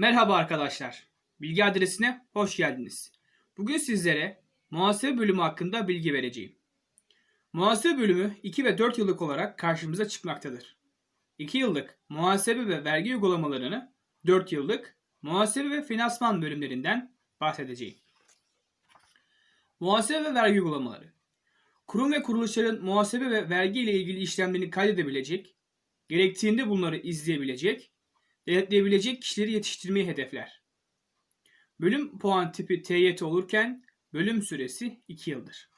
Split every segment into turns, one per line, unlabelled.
Merhaba arkadaşlar. Bilgi adresine hoş geldiniz. Bugün sizlere muhasebe bölümü hakkında bilgi vereceğim. Muhasebe bölümü 2 ve 4 yıllık olarak karşımıza çıkmaktadır. 2 yıllık muhasebe ve vergi uygulamalarını 4 yıllık muhasebe ve finansman bölümlerinden bahsedeceğim. Muhasebe ve vergi uygulamaları. Kurum ve kuruluşların muhasebe ve vergi ile ilgili işlemlerini kaydedebilecek, gerektiğinde bunları izleyebilecek, denetleyebilecek kişileri yetiştirmeyi hedefler. Bölüm puan tipi TYT olurken bölüm süresi 2 yıldır.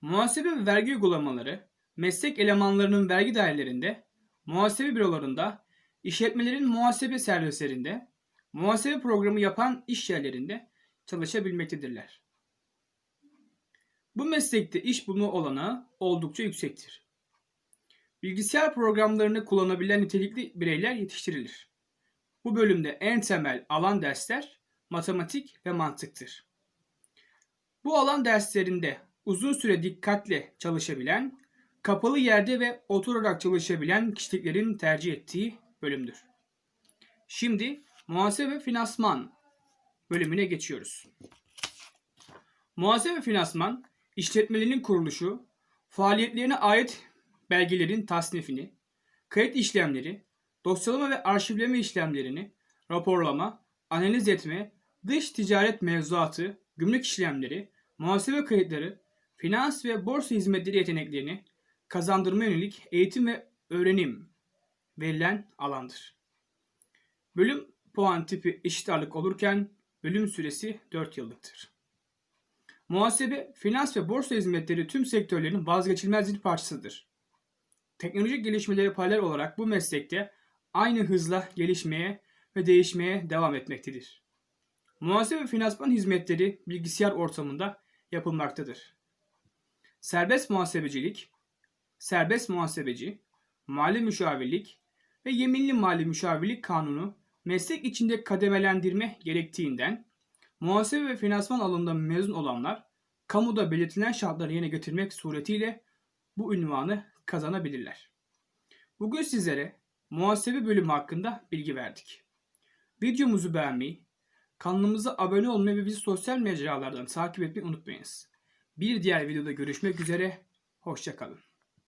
Muhasebe ve vergi uygulamaları meslek elemanlarının vergi dairelerinde, muhasebe bürolarında, işletmelerin muhasebe servislerinde, muhasebe programı yapan iş yerlerinde çalışabilmektedirler. Bu meslekte iş bulma olanağı oldukça yüksektir. Bilgisayar programlarını kullanabilen nitelikli bireyler yetiştirilir. Bu bölümde en temel alan dersler matematik ve mantıktır. Bu alan derslerinde uzun süre dikkatle çalışabilen, kapalı yerde ve oturarak çalışabilen kişiliklerin tercih ettiği bölümdür. Şimdi muhasebe finansman bölümüne geçiyoruz. Muhasebe finansman, işletmelerinin kuruluşu, faaliyetlerine ait belgelerin tasnifini, kayıt işlemleri, dosyalama ve arşivleme işlemlerini, raporlama, analiz etme, dış ticaret mevzuatı, gümrük işlemleri, muhasebe kayıtları, finans ve borsa hizmetleri yeteneklerini kazandırma yönelik eğitim ve öğrenim verilen alandır. Bölüm puan tipi eşit ağırlık olurken bölüm süresi 4 yıllıktır. Muhasebe, finans ve borsa hizmetleri tüm sektörlerin vazgeçilmez bir parçasıdır. Teknolojik gelişmeleri paralel olarak bu meslekte aynı hızla gelişmeye ve değişmeye devam etmektedir. Muhasebe ve finansman hizmetleri bilgisayar ortamında yapılmaktadır. Serbest muhasebecilik, serbest muhasebeci, mali müşavirlik ve yeminli mali müşavirlik kanunu meslek içinde kademelendirme gerektiğinden muhasebe ve finansman alanında mezun olanlar kamuda belirtilen şartları yerine getirmek suretiyle bu ünvanı kazanabilirler. Bugün sizlere muhasebe bölümü hakkında bilgi verdik. Videomuzu beğenmeyi, kanalımıza abone olmayı ve bizi sosyal mecralardan takip etmeyi unutmayınız. Bir diğer videoda görüşmek üzere, hoşçakalın.